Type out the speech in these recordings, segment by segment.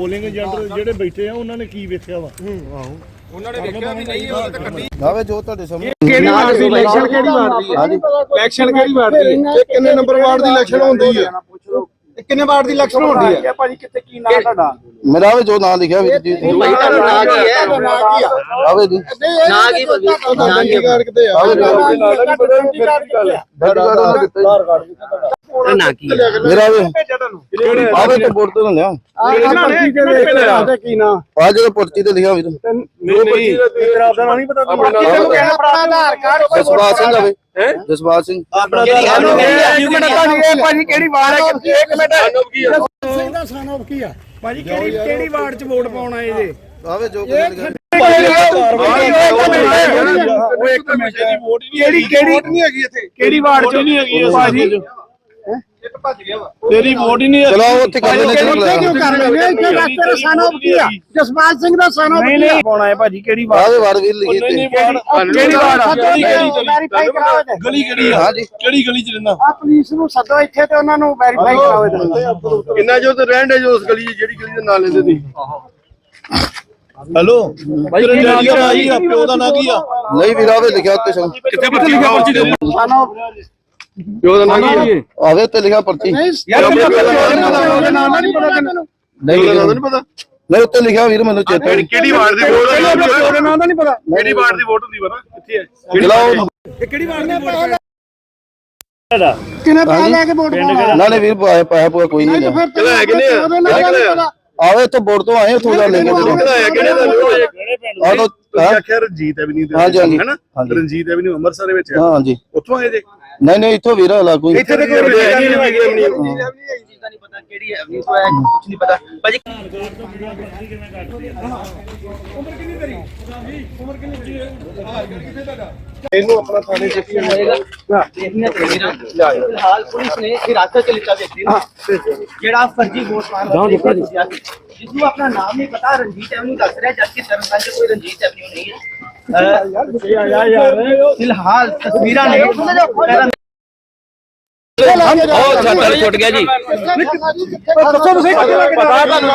Polling agent ਜਿਹੜੇ ਬੈਠੇ ਆ ਉਹਨਾਂ ਨੇ ਕੀ ਵੇਖਿਆ ਵਾ? ਆਵੇ ਜੋ ਤੁਹਾਡੇ ਸਾਹਮਣੇ ਕਿਹੜੀ ਵਾਰ ਦੀ ਇਲੈਕਸ਼ਨ ਕਿਹੜੀ ਵਾਰ ਦੀ ਹੈ? ਇਲੈਕਸ਼ਨ ਕਿਹੜੀ ਵਾਰ ਦੀ ਹੈ? ਇਹ ਕਿੰਨੇ ਨੰਬਰ ਵਾਰਡ ਦੀ ਇਲੈਕਸ਼ਨ ਹੁੰਦੀ ਹੈ? ਕਿੰਨੇ ਵਾਰਡ ਦੀ ਇਲੈਕਸ਼ਨ ਹੁੰਦੀ ਹੈ? ਭਾਜੀ ਕਿੱਥੇ ਕੀ ਨਾਮ ਤੁਹਾਡਾ? ਮੇਰਾ ਆਵੇ ਜੋ ਨਾਂ ਲਿਖਿਆ ਵੀਰ ਜੀ ਭਾਈ ਤੁਹਾਡਾ ਨਾਂ ਕੀ ਹੈ? ਨਾਂ ਕੀ ਆ ਆਵੇ ਜੀ। ਨਾਂ ਕੀ ਨਾਂ ਕੀ ਕਾਰਡ ਕਿਤੇ ਆ। ਨਾ ਕੀ ਮੇਰਾ ਆਵੇ ਆਵੇ ਤੇ ਬੋਰਡ ਤੇ ਨਾ? ਲਿਆ ਆ? ਜਿਹੜਾ ਪਰਚੀ ਤੇ ਲਿਖਿਆ ਵੀਰ। ਨਹੀਂ ਨਹੀਂ। ਤੇਰਾ ਦਾ ਨਹੀਂ ਪਤਾ ਆਧਾਰ ਕਾਰਡ ਜਸਪਾਲ ਸਿੰਘ ਆਵੇ ਜਸਪਾਲ ਸਿੰਘ। ਮਿੰਟ ਭਾਜੀ ਕਿਹੜੀ ਵਾਰ ਹੈ ਇੱਕ ਮਿੰਟ। ਸਿੰਘ ਦਾ ਸਨ ਆਫ ਕੀ ਆ? ਭਾਜੀ ਕਿਹੜੀ ਕਿਹੜੀ ਵਾਰਡ 'ਚ ਵੋਟ ਪਾਉਣ ਜੇ? ਆਵੇ ਜੋ ਕਿਹੜੀ ਕਿਹੜੀ ਨਹੀਂ ਹੈਗੀ ਇੱਥੇ। ਕਿਹੜੀ ਵਾਰਡ 'ਚ? ਨਹੀਂ ਹੈਗੀ ਭਾਜੀ ਇੱਕ ਭੱਜ ਗਿਆ ਵਾ। ਤੇਰੀ ਵੋਟ ਹੀ ਨਹੀਂ ਹੈ ਚਲੋ ਉੱਥੇ ਕਰ ਲੈਣੇ ਕਿਉਂ ਕਰ ਰਹੇ ਇੱਥੇ ਤੇਰਾ ਸਨ ਆਫ ਕੀ ਆ। ਜਸਪਾਲ ਸਿੰਘ ਦਾ ਸਨ ਆਫ ਨਹੀਂ ਕੀ ਆ। ਨਹੀਂ ਪਾਉਣਾ ਹੈ ਭਾਜੀ ਕਿਹੜੀ ਵਾਰ? ਆਵੇ ਵਾਰ ਵੀਰ ਲਿਖੀ ਨਹੀਂ ਨਹੀਂ ਤੇ ਕਿਹੜੀ ਵਾਰ ਕਰਾਓ ਇਹਦੇ। ਗਲੀ ਕਿਹੜੀ ਆ? ਹਾਂਜੀ। ਕਿਹੜੀ ਗਲੀ ਚ ਰਹਿੰਦਾ ਆ ਪੁਲਿਸ ਨੂੰ ਸੱਦੋ ਇੱਥੇ ਤੇ ਉਹਨਾਂ ਨੂੰ ਵੈਰੀਫਾਈ ਕਰਾਓ ਇਹਦੇ। ਕਿੰਨਾ ਜੋ ਤੇ ਰਹਿੰਦੇ ਜੋ ਉਸ ਗਲੀ ਜਿਹੜੀ ਗਲੀ ਦੇ ਨਾਂ ਲੈਂਦੇ ਸੀ ਹੈਲੋ? ਭਾਈ ਕੀ ਨਾਂ ਕੀ ਆ? ਪਿਓ ਦਾ ਨਾਂ ਕੀ ਆ? ਨਹੀਂ ਵੀਰ ਆਵੇ ਲਿਖਿਆ ਉੱਤੇ ਕਿੱਥੇ ਪਰਚੀ ਲਿਖਾ ਪਰਚੀ ਦੇ ਸਨ ਆਫ ਪਿਓ ਦਾ ਨਾਂ ਕੀ ਆ ਆਵੇ ਤੇ ਲਿਖਿਆ ਪਰਚੀ। ਯਾਰ ਉਹਦੇ ਉਹਦੇ ਨਾਂ ਦਾ ਨਹੀਂ ਪਤਾ ਤੈਨੂੰ। ਨਹੀਂ ਪਿਓ ਦਾ ਨਾਂ ਲਿਖਿਆ। ਨਹੀਂ ਪਤਾ। ਨਹੀਂ ਉੱਤੇ ਲਿਖਿਆ ਵੀਰ ਮੈਨੂੰ ਚੇਤਾ ਨਹੀਂ ਕਿਹੜੀ ਵਾਰਡ ਦੀ ਵੋਟ ਉਹਦੇ ਨਾਂ ਦਾ ਨਹੀਂ ਪਤਾ ਕਿਹੜੀ ਵਾਰਡ ਦੀ ਵੋਟ ਹੁੰਦੀ ਪਤਾ ਕਿੱਥੇ ਹੈ? ਚਲਾਓ ਇਹ ਕਿਹੜੀ ਵਾਰ ਦੀ ਵੋਟ ਕਿੰਨੇ ਪੈਸੇ ਲੈ ਕੇ ਵੋਟ ਪਾਉਣਾ? ਨਾਲੇ ਵੀਰ ਪਾਇਆ ਪਾਇਆ ਪੂਆ ਕੋਈ ਨਹੀਂ ਫਿਰ ਕਿਹੜਾ ਹੈ ਕਿਹਨੇ ਆ? ਉਹਦੇ ਨਾਂ ਦਾ ਨਹੀਂ ਪਤਾ ਆਵੇ ਇੱਥੋਂ ਬੋਰਡ ਤੋਂ ਆਏ ਉੱਥੋਂ ਦਾ ਲੈ ਕੇ ਕਿਹੜਾ ਹੈ ਕਿਹੜੇ ਦਾ ਕਿਹੜੇ ਪਿੰਡ ਆ ਲੋ ਤੁਸੀਂ ਆਖਿਆ ਰਣਜੀਤ ਐਵਨਿਊ ਦੇ ਹਾਂਜੀ, ਹਾਂਜੀ। ਰਣਜੀਤ ਐਵਨਿਊ ਅੰਮ੍ਰਿਤਸਰ ਦੇ ਵਿੱਚ ਹੈ। ਹਾਂ ਹਾਂਜੀ। ਉੱਥੋਂ ਆਏ ਜੇ? ਨਹੀਂ ਨਹੀਂ ਇੱਥੋਂ ਵੀਰ ਹਲਾ ਕੋਈ ਇੱਥੇ ਤੇ ਕੋਈ ਰਣਜੀਤ ਐਵਨਿਊ ਨਹੀਂ ਪਤਾ ਕਿਹੜੀ ਹੈ ਨਹੀਂ ਕੋਈ ਕੁਝ ਨਹੀਂ ਪਤਾ। ਭਾਜੀ ਇਹਨੂੰ ਆਪਣਾ ਥਾਣੇ ਚ ਫਿਲਹਾਲ ਪੁਲਿਸ ਨੇ ਹਿਰਾਸਤ ਚ ਲਿੱਤਾ ਵਿਅਕਤੀ ਨੂੰ ਜਿਹੜਾ ਫਰਜ਼ੀ ਵੋਟ ਪਾਉਣ ਵਾਲਾ ਜਿਸ ਨੂੰ ਆਪਣਾ ਨਾਮ ਨਹੀਂ ਪਤਾ ਰਣਜੀਤ ਐਵਨਿਊ ਦੱਸ ਰਿਹਾ ਜਦਕਿ ਤਰਨਤਾਰਨ ਚ ਕੋਈ ਰਣਜੀਤ ਐਵਨਿਊ ਨਹੀਂ ਹੈ। ਫਿਲਹਾਲ ਤਸਵੀਰਾਂ ਨੇ ਉਹ ਛੱਤਰ ਛੁੱਟ ਗਿਆ ਜੀ ਦੱਸੋ ਤੁਸੀਂ ਪਤਾ ਤੁਹਾਨੂੰ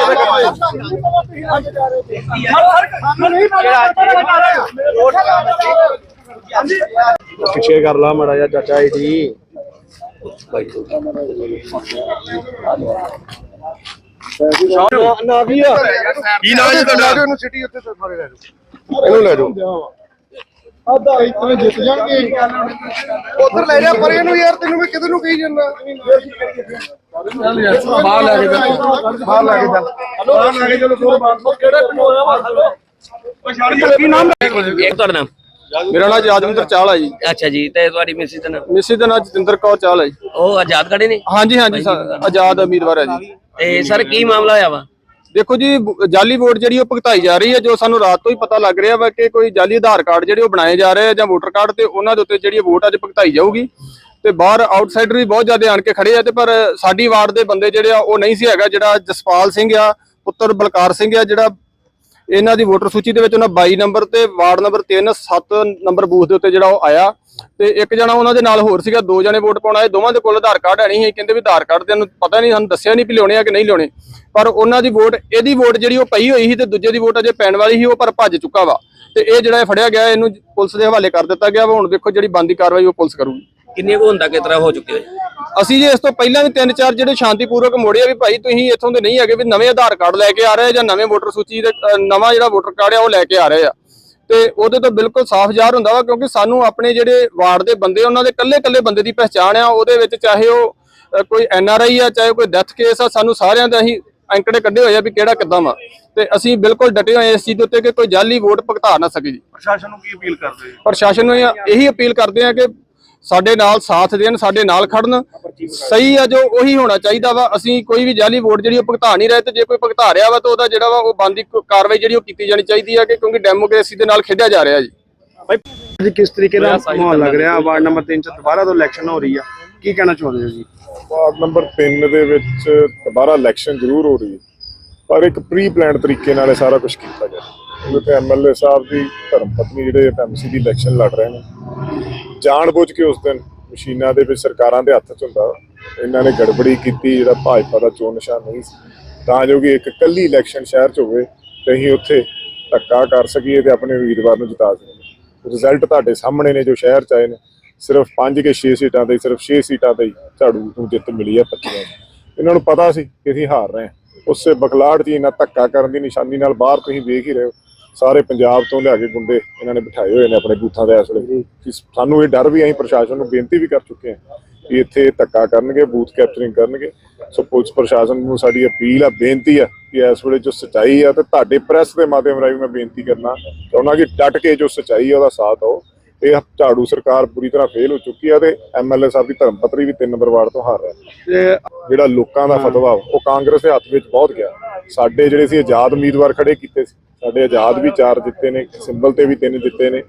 ਪਿੱਛੇ ਕਰ ਲਾ ਮੜਾ ਜਾ ਚਾਚਾ ਜੀ ਨਾ। ਵੀ ਆ। ਕੀ ਨਾਮ ਹੈ ਤੁਹਾਡਾ? ਇਹਨੂੰ ਸਿਟੀ ਉੱਤੇ ਤੋਂ ਸਾਰੇ ਲੈ ਜਾਓ। ਇਹਨੂੰ ਲੈ ਜਾਓ। ਆਦਾ ਇੱਥੇ ਜਿੱਤ ਜਾਣਗੇ। ਉਧਰ ਲੈ ਜਾ ਪਰੇ ਨੂੰ ਯਾਰ ਤੈਨੂੰ ਮੈਂ ਕਿਧਰ ਨੂੰ ਕਹੀ ਜਾਂਦਾ? ਚੱਲ ਯਾਰ ਬਾਹਰ ਲੈ ਕੇ ਚੱਲ। ਬਾਹਰ ਲੈ ਕੇ ਚੱਲ। ਬਾਹਰ ਲੈ ਕੇ ਚਲੋ ਥੋੜਾ ਬਾਹਰ। ਕਿਹੜਾ ਪਿੰਡ ਹੋਇਆ ਵਾ? ਹਲੋ। ਕੀ ਨਾਮ ਇੱਕ ਤੁਹਾਡਾ ਨਾਮ? ਮੇਰਾ ਨਾਮ ਜਆਦਵਿੰਦਰ ਚਾਹਲ ਹੈ ਜੀ। ਅੱਛਾ ਜੀ ਤੇ ਤੁਹਾਡੀ ਮਿਸਿਸ ਦਾ ਨਾਮ? ਮਿਸਿਸ ਦਾ ਨਾਮ ਜਤਿੰਦਰ ਕੌਰ ਚਾਹਲ ਹੈ ਜੀ। ਉਹ ਆਜ਼ਾਦ ਖੜੇ ਨੇ? ਹਾਂਜੀ ਹਾਂਜੀ ਸਰ ਆਜ਼ਾਦ ਉਮੀਦਵਾਰ ਹੈ ਜੀ। ਤੇ ਸਰ ਕੀ ਮਾਮਲਾ ਹੋਇਆ ਵਾ? ਦੇਖੋ ਜੀ ਜਾਲੀ ਵੋਟ ਜਿਹੜੀ ਉਹ ਭੁਗਤਾਈ ਜਾ ਰਹੀ ਹੈ ਜੋ ਸਾਨੂੰ ਰਾਤ ਤੋਂ ਹੀ ਪਤਾ ਲੱਗ ਰਿਹਾ ਵਾ ਕਿ ਕੋਈ ਜਾਲੀ ਆਧਾਰ ਕਾਰਡ ਜਿਹੜੇ ਉਹ ਬਣਾਏ ਜਾ ਰਹੇ ਆ ਜਾਂ ਵੋਟਰ ਕਾਰਡ ਤੇ ਉਹਨਾਂ ਦੇ ਉੱਤੇ ਜਿਹੜੀ ਵੋਟ ਅੱਜ ਭੁਗਤਾਈ ਜਾਊਗੀ। ਤੇ ਬਾਹਰ ਆਊਟਸਾਈਡਰ ਵੀ ਬਹੁਤ ਜ਼ਿਆਦਾ ਆਣ ਕੇ ਖੜੇ ਆ ਤੇ ਪਰ ਸਾਡੀ ਵਾਰਡ ਦੇ ਬੰਦੇ ਜਿਹੜੇ ਆ ਉਹ ਨਹੀਂ ਸੀ ਹੈਗਾ ਜਿਹੜਾ ਜਸਪਾਲ ਸਿੰਘ ਆ ਪੁੱਤਰ ਬਲਕਾਰ ਸਿੰਘ ਆ ਜਿਹੜਾ ਇਹਨਾਂ ਦੀ ਵੋਟਰ ਸੂਚੀ ਦੇ ਵਿੱਚ ਉਹਨਾਂ 22 ਨੰਬਰ ਤੇ, ਵਾਰਡ ਨੰਬਰ 3 7 ਨੰਬਰ ਬੂਥ ਦੇ ਉੱਤੇ ਜਿਹੜਾ ਉਹ ਆਇਆ। ਤੇ ਇੱਕ ਜਣਾ ਉਹਨਾਂ ਦੇ ਨਾਲ ਹੋਰ ਸੀਗਾ, ਦੋ ਜਣੇ ਵੋਟ ਪਾਉਣ ਆਏ। ਦੋਵਾਂ ਦੇ ਕੋਲ ਆਧਾਰ ਕਾਰਡ ਹੈ ਨਹੀਂ ਸੀ ਕਹਿੰਦੇ ਵੀ ਆਧਾਰ ਕਾਰਡ ਤੇ ਨੂੰ ਪਤਾ ਨਹੀਂ, ਸਾਨੂੰ ਦੱਸਿਆ ਨਹੀਂ ਵੀ ਲਿਆਉਣੇ ਆ ਕਿ ਨਹੀਂ ਲਿਆਉਣੇ। ਪਰ ਉਹਨਾਂ ਦੀ ਵੋਟ, ਇਹਦੀ ਵੋਟ ਜਿਹੜੀ ਉਹ ਪਈ ਹੋਈ ਸੀ ਤੇ ਦੂਜੇ ਦੀ ਵੋਟ ਅਜੇ ਪੈਣ ਵਾਲੀ ਸੀ, ਉਹ ਪਰ ਭੱਜ ਚੁੱਕਾ ਵਾ। ਤੇ ਇਹ ਜਿਹੜਾ ਇਹ ਫੜਿਆ ਗਿਆ, ਇਹਨੂੰ ਪੁਲਿਸ ਦੇ ਹਵਾਲੇ ਕਰ ਦਿੱਤਾ ਗਿਆ ਵਾ। ਹੁਣ ਦੇਖੋ ਜਿਹੜੀ ਬੰਦੀ ਕਾਰਵਾਈ ਉਹ ਪੁਲਿਸ ਕਰੂਗੀ। ਕਿੰਨੇ ਕੁ ਇਸ ਤਰ੍ਹਾਂ ਹੋ ਚੁੱਕੇ ਹੋ? ਅਸੀਂ ਜੇ ਇਸ ਤੋਂ ਪਹਿਲਾਂ ਵੀ ਤਿੰਨ ਚਾਰ ਜਿਹੜੇ ਸ਼ਾਂਤੀਪੂਰਵਕ ਮੋੜੇ ਆ ਵੀ ਭਾਈ ਤੁਸੀਂ ਇੱਥੋਂ ਦੇ ਨਹੀਂ ਹੈਗੇ ਵੀ ਨਵੇਂ ਆਧਾਰ ਕਾਰਡ ਲੈ ਕੇ ਆ ਰਹੇ ਜਾਂ ਨਵੇਂ ਵੋਟਰ ਸੂਚੀ ਦੇ ਅ, ਨਵਾਂ ਜਿਹੜਾ ਵੋਟਰ ਕਾਰਡ ਆ ਉਹ ਲੈ ਕੇ ਆ ਰਹੇ ਆ। ਤੇ ਉਹਦੇ ਤੋਂ ਬਿਲਕੁਲ ਸਾਫ਼ ਜ਼ਾਹਰ ਹੁੰਦਾ ਵਾ ਕਿਉਂਕਿ ਸਾਨੂੰ ਆਪਣੇ ਜਿਹੜੇ ਵਾਰਡ ਦੇ ਬੰਦੇ ਉਹਨਾਂ ਦੇ ਕੱਲੇ-ਕੱਲੇ ਬੰਦੇ ਦੀ ਪਹਿਚਾਣ ਆ ਉਹਦੇ ਵਿੱਚ ਚਾਹੇ ਉਹ ਅ, ਕੋਈ ਐਨ ਆਰ ਆਈ ਆ ਚਾਹੇ ਕੋਈ ਡੈਥ ਕੇਸ ਆ ਸਾਨੂੰ ਸਾਰਿਆਂ ਦਾ ਅਸੀਂ ਅੰਕੜੇ ਕੱਢੇ ਹੋਏ ਆ ਵੀ ਕਿਹੜਾ ਕਿੱਦਾਂ ਵਾ। ਤੇ ਅਸੀਂ ਬਿਲਕੁਲ ਡਟੇ ਹੋਏ ਆ ਇਸ ਚੀਜ਼ ਦੇ ਉੱਤੇ ਕਿ ਕੋਈ ਜਾਲੀ ਵੋਟ ਭੁਗਤਾ ਨਾ ਸਕੇ ਜੀ। ਪ੍ਰਸ਼ਾਸਨ ਨੂੰ ਕੀ ਅਪੀਲ ਕਰਦੇ ਹੋ? ਪ੍ਰਸ਼ਾਸਨ ਨੂੰ ਇਹ- ਇਹੀ ਅਪੀਲ ਕਰਦੇ ਆ ਕਿ ਸਾਡੇ ਨਾਲ ਸਾਥ ਦੇਣ ਸਾਡੇ ਨਾਲ ਖੜਨ ਸਹੀ ਆ ਜੋ ਉਹੀ ਹੋਣਾ ਚਾਹੀਦਾ ਵਾ। ਅਸੀਂ ਕੋਈ ਵੀ ਜਾਲੀ ਵੋਟ ਜਿਹੜੀ ਉਹ ਭੁਗਤਾ ਨਹੀਂ ਰਹੇ ਤੇ ਜੇ ਕੋਈ ਭੁਗਤਾ ਰਿਹਾ ਵਾ ਤਾਂ ਉਹਦਾ ਜਿਹੜਾ ਵਾ ਉਹ ਬੰਦੀ ਕਾਰਵਾਈ ਜਿਹੜੀ ਉਹ ਕੀਤੀ ਜਾਣੀ ਚਾਹੀਦੀ ਆ ਕਿ ਕਿਉਂਕਿ ਡੈਮੋਕ੍ਰੇਸੀ ਦੇ ਨਾਲ ਖੇਡਿਆ ਜਾ ਰਿਹਾ ਜੀ। ਜੀ ਕਿਸ ਤਰੀਕੇ ਦਾ ਮਾਹੌਲ ਲੱਗ ਰਿਹਾ? ਵਾਰਡ ਨੰਬਰ 3 ਚ ਦੁਬਾਰਾ ਤੋਂ ਇਲੈਕਸ਼ਨ ਹੋ ਰਹੀ ਆ। ਕੀ ਕਹਿਣਾ ਚਾਹੁੰਦੇ ਹੋ ਜੀ? ਵਾਰਡ ਨੰਬਰ 3 ਦੇ ਵਿੱਚ ਦੁਬਾਰਾ ਇਲੈਕਸ਼ਨ ਜ਼ਰੂਰ ਹੋ ਰਹੀ ਹੈ। ਪਰ ਇੱਕ ਪ੍ਰੀ ਪਲਾਨ ਤਰੀਕੇ ਨਾਲ ਇਹ ਸਾਰਾ ਕੁਝ ਕੀਤਾ ਗਿਆ। ਕਿਉਂਕਿ ਐਮਐਲਏ ਸਾਹਿਬ ਦੀ ਧਰਮ ਪਤਨੀ ਜਿਹੜੇ ਐਮਸੀ ਦੀ ਇਲੈਕਸ਼ਨ ਲੜ ਰਹੇ ਨੇ। ਜਾਣਬੁੱਝ ਕੇ ਉਸ ਦਿਨ ਮਸ਼ੀਨਾਂ ਦੇ ਵਿੱਚ ਸਰਕਾਰਾਂ ਦੇ ਹੱਥ 'ਚ ਹੁੰਦਾ ਇਹਨਾਂ ਨੇ ਗੜਬੜੀ ਕੀਤੀ, ਜਿਹੜਾ ਭਾਜਪਾ ਦਾ ਚੋਣ ਨਿਸ਼ਾਨ ਨਹੀਂ ਸੀ। ਤਾਂ ਜੋ ਕਿ ਇੱਕ ਕੱਲੀ ਇਲੈਕਸ਼ਨ ਸ਼ਹਿਰ 'ਚ ਹੋਵੇ ਤੇ ਅਸੀਂ ਉੱਥੇ ਧੱਕਾ ਕਰ ਸਕੀਏ ਤੇ ਆਪਣੇ ਉਮੀਦਵਾਰ ਨੂੰ ਜਿਤਾ ਸਕੀਏ। ਰਿਜ਼ਲਟ ਤੁਹਾਡੇ ਸਾਹਮਣੇ ਨੇ ਜੋ ਸ਼ਹਿਰ 'ਚ ਆਏ ਨੇ। ਸਿਰਫ 5 ਕੇ 6 ਸੀਟਾਂ ਤੇ, ਸਿਰਫ 6 ਸੀਟਾਂ ਤੇ ਹੀ ਝਾੜੂ ਨੂੰ ਜਿੱਤ ਮਿਲੀ ਹੈ 25 ਇਹਨਾਂ ਨੂੰ ਪਤਾ ਸੀ ਕਿ ਅਸੀਂ ਹਾਰ ਰਹੇ ਹਾਂ। ਉਸੇ ਬਖਲਾੜ 'ਚ ਹੀ ਇਹਨਾਂ ਧੱਕਾ ਕਰਨ ਦੀ ਨਿਸ਼ਾਨੀ ਨਾਲ ਬਾਹਰ ਤੁਸੀਂ ਵੇਖ ਹੀ ਰਹੇ ਹੋ। ਸਾਰੇ ਪੰਜਾਬ ਤੋਂ ਲਿਆ ਕੇ ਗੁੰਡੇ ਇਹਨਾਂ ਨੇ ਬਿਠਾਏ ਹੋਏ ਨੇ ਆਪਣੇ ਬੂਥਾਂ ਦੇ ਇਸ ਵੇਲੇ। ਕਿ ਸਾਨੂੰ ਇਹ ਡਰ ਵੀ ਅਸੀਂ ਪ੍ਰਸ਼ਾਸਨ ਨੂੰ ਬੇਨਤੀ ਵੀ ਕਰ ਚੁੱਕੇ ਹਾਂ ਕਿ ਇੱਥੇ ਧੱਕਾ ਕਰਨਗੇ ਬੂਥ ਕੈਪਚਰਿੰਗ ਕਰਨਗੇ। ਸੋ ਪੁਲਿਸ ਪ੍ਰਸ਼ਾਸਨ ਨੂੰ ਸਾਡੀ ਅਪੀਲ ਆ ਬੇਨਤੀ ਆ ਕਿ ਇਸ ਵੇਲੇ ਜੋ ਸਚਾਈ ਆ ਤੇ ਤੁਹਾਡੇ ਪ੍ਰੈਸ ਦੇ ਮਾਧਿਅਮ ਰਾਹੀਂ ਮੈਂ ਬੇਨਤੀ ਕਰਨਾ ਚਾਹੁੰਦਾ ਕਿ ਡਟ ਕੇ ਜੋ ਸਚਾਈ ਆ ਉਹਦਾ ਸਾਥ ਦਿਓ। ਇਹ ਝਾੜੂ ਸਰਕਾਰ ਪੂਰੀ ਤਰ੍ਹਾਂ ਫੇਲ ਹੋ ਚੁੱਕੀ ਆ ਤੇ ਐਮਐਲਏ ਸਾਹਿਬ ਦੀ ਧਰਮ ਪਤਨੀ ਵੀ ਤਿੰਨ ਨੰਬਰ ਵਾਰਡ ਤੋਂ ਹਾਰ ਰਿਹਾ ਤੇ ਜਿਹੜਾ ਲੋਕਾਂ ਦਾ ਫਤਵਾ ਉਹ ਕਾਂਗਰਸ ਦੇ ਹੱਥ ਵਿੱਚ ਬਹੁਤ ਗਿਆ। ਸਾਡੇ ਜਿਹੜੇ ਸੀ ਆਜ਼ਾਦ ਉਮੀਦਵਾਰ ਖੜੇ ਕੀਤੇ ਸੀ। ਸਾਡੇ ਆਜ਼ਾਦ ਵੀ ਚਾਰ ਜਿੱਤੇ ਨੇ ਸਿੰਬਲ ਤੇ ਵੀ ਤਿੰਨ ਜਿੱਤੇ ਨੇ।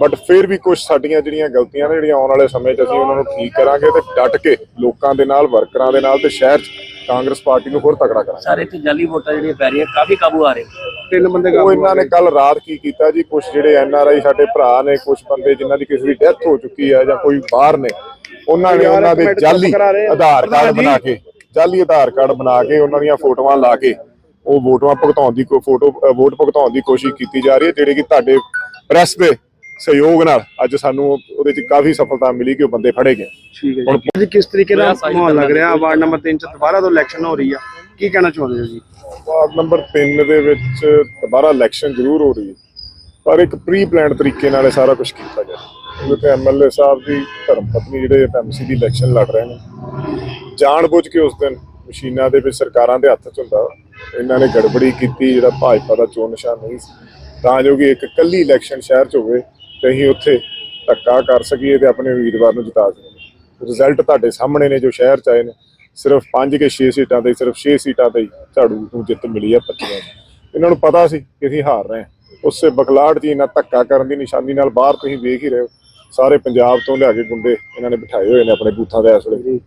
ਬਟ ਫਿਰ ਵੀ ਕੁਝ ਸਾਡੀਆਂ ਜਿਹੜੀਆਂ ਗਲਤੀਆਂ ਨੇ ਜਿਹੜੀਆਂ ਆਉਣ ਵਾਲੇ ਸਮੇਂ 'ਚ ਅਸੀਂ ਉਹਨਾਂ ਨੂੰ ਠੀਕ ਕਰਾਂਗੇ ਤੇ ਡਟ ਕੇ ਲੋਕਾਂ ਦੇ ਨਾਲ ਵਰਕਰਾਂ ਦੇ ਨਾਲ ਤੇ ਸ਼ਹਿਰ 'ਚ ਕਾਂਗਰਸ ਪਾਰਟੀ ਨੂੰ ਹੋਰ ਤਕੜਾ ਕਰਾਂਗੇ। ਸਾਰੇ ਤੇ ਜਾਲੀ ਵੋਟਾਂ ਜਿਹੜੀਆਂ ਪੈ ਰਹੀਆਂ ਕਾਫੀ ਕਾਬੂ ਆ ਰਹੇ ਤਿੰਨ ਬੰਦੇ ਉਹ ਕਾਬੂ ਇਹਨਾਂ ਨੇ ਕੱਲ ਰਾਤ ਕੀ ਕੀਤਾ ਜੀ? ਕੁਝ ਜਿਹੜੇ ਐਨ ਆਰ ਆਈ ਸਾਡੇ ਭਰਾ ਨੇ ਕੁਝ ਬੰਦੇ ਜਿਨ੍ਹਾਂ ਦੀ ਕਿਸੇ ਦੀ ਡੈਥ ਹੋ ਚੁੱਕੀ ਹੈ ਜਾਂ ਕੋਈ ਬਾਹਰ ਨੇ ਉਹਨਾਂ ਨੇ ਉਹਨਾਂ ਦੇ ਜਾਲੀ। ਆਧਾਰ ਕਾਰਡ। ਬਣਾ ਕੇ ਜਾਲੀ ਆਧਾਰ ਕਾਰਡ ਬਣਾ ਕੇ ਉਹਨਾਂ ਦੀਆਂ ਫੋਟੋਆਂ ਲਾ ਕੇ ਉਹ ਵੋਟਾਂ ਭੁਗਤਾਉਣ ਦੀ ਕੋ ਫੋਟੋ ਵੋਟ ਭੁਗਤਾਉਣ ਦੀ ਕੋਸ਼ਿਸ਼ ਕੀਤੀ ਜਾ ਰਹੀ ਹੈ ਜਿਹੜੀ ਕਿ ਤੁਹਾਡੇ ਪ੍ਰੈਸ ਦੇ ਸਹਿਯੋਗ ਨਾਲ ਅੱਜ ਸਾਨੂੰ ਉਹਦੇ 'ਚ ਕਾਫੀ ਸਫਲਤਾ ਮਿਲੀ ਕਿ ਉਹ ਬੰਦੇ ਫੜੇ ਗਏ। ਠੀਕ ਹੈ ਜੀ। ਅੱਜ ਕਿਸ ਤਰੀਕੇ ਦਾ ਮਾਹੌਲ ਲੱਗ ਰਿਹਾ? ਵਾਰਡ ਨੰਬਰ 3 ਚ ਦੁਬਾਰਾ ਤੋਂ ਇਲੈਕਸ਼ਨ ਹੋ ਰਹੀ ਆ। ਕੀ ਕਹਿਣਾ ਚਾਹੁੰਦੇ ਹੋ ਜੀ? ਵਾਰਡ ਨੰਬਰ 3 ਦੇ ਵਿੱਚ ਦੁਬਾਰਾ ਇਲੈਕਸ਼ਨ ਜ਼ਰੂਰ ਹੋ ਰਹੀ ਹੈ। ਪਰ ਇੱਕ ਪ੍ਰੀ ਪਲਾਨਡ ਤਰੀਕੇ ਨਾਲ ਇਹ ਸਾਰਾ ਕੁਝ ਕੀਤਾ ਗਿਆ। ਕਿਉਂਕਿ ਐਮਐਲਏ ਸਾਹਿਬ ਦੀ ਧਰਮ ਪਤਨੀ ਜਿਹੜੇ ਐਮਸੀ ਦੀ ਇਲੈਕਸ਼ਨ ਲੜ ਰਹੇ ਨੇ। ਜਾਣਬੁੱਝ ਕੇ ਉਸ ਦਿਨ ਮਸ਼ੀਨਾਂ ਦੇ ਵਿੱਚ ਸਰਕਾਰਾਂ ਦੇ ਹੱਥ 'ਚ ਹੁੰਦਾ ਇਹਨਾਂ ਨੇ ਗੜਬੜੀ ਕੀਤੀ ਜਿਹੜਾ ਭਾਜਪਾ ਦਾ ਚੋਣ ਨਿਸ਼ਾਨ ਨਹੀਂ ਸੀ। ਤਾਂ ਜੋ ਕਿ ਇੱਕ ਕੱਲੀ ਇਲੈਕਸ਼ਨ ਸ਼ਹਿਰ 'ਚ ਹੋਵੇ ਤੇ ਅਸੀਂ ਉੱਥੇ ਧੱਕਾ ਕਰ ਸਕੀਏ ਤੇ ਆਪਣੇ ਉਮੀਦਵਾਰ ਨੂੰ ਜਿਤਾ ਸਕੀਏ। ਰਿਜ਼ਲਟ ਤੁਹਾਡੇ ਸਾਹਮਣੇ ਨੇ ਜੋ ਸ਼ਹਿਰ 'ਚ ਆਏ ਨੇ। ਸਿਰਫ 5 ਕੇ 6 ਸੀਟਾਂ ਤੇ ਸਿਰਫ 6 ਸੀਟਾਂ ਤੇ ਝਾੜੂ ਨੂੰ ਜਿੱਤ ਮਿਲੀ ਹੈ 25 ਇਹਨਾਂ ਨੂੰ ਪਤਾ ਸੀ ਕਿ ਅਸੀਂ ਹਾਰ ਰਹੇ ਹਾਂ। ਉਸੇ ਬਖਲਾੜ 'ਚ ਹੀ ਇਹਨਾਂ ਧੱਕਾ ਕਰਨ ਦੀ ਨਿਸ਼ਾਨੀ ਨਾਲ ਬਾਹਰ ਤੁਸੀਂ ਵੇਖ ਹੀ ਰਹੇ ਹੋ। ਸਾਰੇ ਪੰਜਾਬ ਤੋਂ ਲਿਆ ਕੇ ਗੁੰਡੇ ਇਹਨਾਂ ਨੇ ਬਿਠਾਏ ਹੋਏ ਨੇ ਆਪਣੇ ਬੂਥਾਂ ਦੇ ਇਸ ਵੇਲੇ।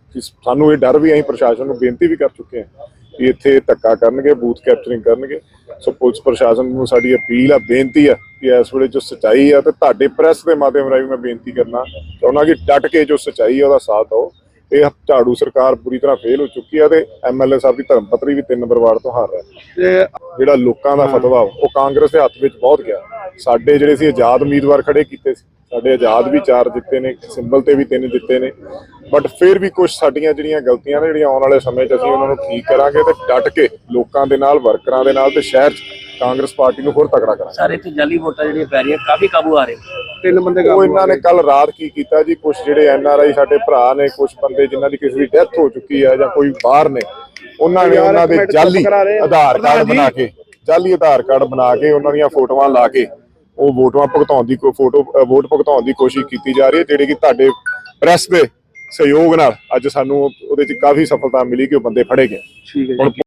ਸਾਨੂੰ ਇਹ ਡਰ ਵੀ ਅਸੀਂ ਪ੍ਰਸ਼ਾਸਨ ਨੂੰ ਬੇਨਤੀ ਵੀ ਕਰ ਚੁੱਕੇ ਹਾਂ ਕਿ ਇੱਥੇ ਧੱਕਾ ਕਰਨਗੇ ਬੂਥ ਕੈਪਚਰਿੰਗ ਕਰਨਗੇ। ਸੋ ਪੁਲਿਸ ਪ੍ਰਸ਼ਾਸਨ ਨੂੰ ਸਾਡੀ ਅਪੀਲ ਆ ਬੇਨਤੀ ਆ ਕਿ ਇਸ ਵੇਲੇ ਜੋ ਸਚਾਈ ਆ ਤੇ ਤੁਹਾਡੇ ਪ੍ਰੈਸ ਦੇ ਮਾਧਿਅਮ ਰਾਹੀਂ ਮੈਂ ਬੇਨਤੀ ਕਰਨਾ ਚਾਹੁੰਦਾ ਕਿ ਡਟ ਕੇ ਜੋ ਸਚਾਈ ਆ ਉਹਦਾ ਸਾਥ ਦਿਓ। ਇਹ ਝਾੜੂ ਸਰਕਾਰ ਪੂਰੀ ਤਰ੍ਹਾਂ ਫੇਲ ਹੋ ਚੁੱਕੀ ਆ ਤੇ ਐਮਐਲਏ ਸਾਹਿਬ ਦੀ ਧਰਮ ਪਤਨੀ ਵੀ ਤਿੰਨ ਨੰਬਰ ਵਾਰਡ ਤੋਂ ਹਾਰ ਰਿਹਾ ਤੇ ਜਿਹੜਾ ਲੋਕਾਂ ਦਾ ਫਤਵਾ ਉਹ ਕਾਂਗਰਸ ਦੇ ਹੱਥ ਵਿੱਚ ਬਹੁਤ ਗਿਆ। ਸਾਡੇ ਜਿਹੜੇ ਸੀ ਆਜ਼ਾਦ ਉਮੀਦਵਾਰ ਖੜੇ ਕੀਤੇ ਸੀ। ਸਾਡੇ ਆਜ਼ਾਦ ਵੀ ਚਾਰ ਜਿੱਤੇ ਨੇ ਸਿੰਬਲ ਤੇ ਵੀ ਤਿੰਨ ਜਿੱਤੇ ਨੇ। ਬਟ ਫਿਰ ਵੀ ਕੁਝ ਸਾਡੀਆਂ ਜਿਹੜੀਆਂ ਗਲਤੀਆਂ ਨੇ ਜਿਹੜੀਆਂ ਆਉਣ ਵਾਲੇ ਸਮੇਂ 'ਚ ਅਸੀਂ ਉਹਨਾਂ ਨੂੰ ਠੀਕ ਕਰਾਂਗੇ ਤੇ ਡਟ ਕੇ ਲੋਕਾਂ ਦੇ ਨਾਲ ਵਰਕਰਾਂ ਦੇ ਨਾਲ ਤੇ ਸ਼ਹਿਰ 'ਚ ਕਾਂਗਰਸ ਪਾਰਟੀ ਨੂੰ ਹੋਰ ਤਕੜਾ ਕਰਾਂਗੇ। ਸਾਰੇ ਤੇ ਜਾਲੀ ਵੋਟਾਂ ਜਿਹੜੀਆਂ ਪੈ ਰਹੀਆਂ ਕਾਫੀ ਕਾਬੂ ਆ ਰਹੇ ਤਿੰਨ ਬੰਦੇ ਉਹ ਕਾਬੂ ਇਹਨਾਂ ਨੇ ਕੱਲ ਰਾਤ ਕੀ ਕੀਤਾ ਜੀ? ਕੁਝ ਜਿਹੜੇ ਐਨ ਆਰ ਆਈ ਸਾਡੇ ਭਰਾ ਨੇ ਕੁਝ ਬੰਦੇ ਜਿਨ੍ਹਾਂ ਦੀ ਕਿਸੇ ਦੀ ਡੈਥ ਹੋ ਚੁੱਕੀ ਹੈ ਜਾਂ ਕੋਈ ਬਾਹਰ ਨੇ ਉਹਨਾਂ ਨੇ ਉਹਨਾਂ ਦੇ ਜਾਲੀ ਆ। ਆਧਾਰ ਕਾਰਡ। ਬਣਾ ਕੇ ਜਾਲੀ ਆਧਾਰ ਕਾਰਡ ਬਣਾ ਕੇ ਉਹਨਾਂ ਦੀਆਂ ਫੋਟੋਆਂ ਲਾ ਕੇ ਉਹ ਵੋਟਾਂ ਭੁਗਤਾਉਣ ਦੀ ਕੋ ਫੋਟੋ ਵੋਟ ਭੁਗਤਾਉਣ ਦੀ ਕੋਸ਼ਿਸ਼ ਕੀਤੀ ਜਾ ਰਹੀ ਹੈ ਜਿਹੜੀ ਕਿ ਤੁਹਾਡੇ ਪ੍ਰੈਸ ਦੇ ਸਹਿਯੋਗ ਨਾਲ ਅੱਜ ਸਾਨੂੰ ਉਹਦੇ 'ਚ ਕਾਫੀ ਸਫਲਤਾ ਮਿਲੀ ਕਿ ਉਹ ਬੰਦੇ ਫੜੇ ਗਏ। ਠੀਕ ਹੈ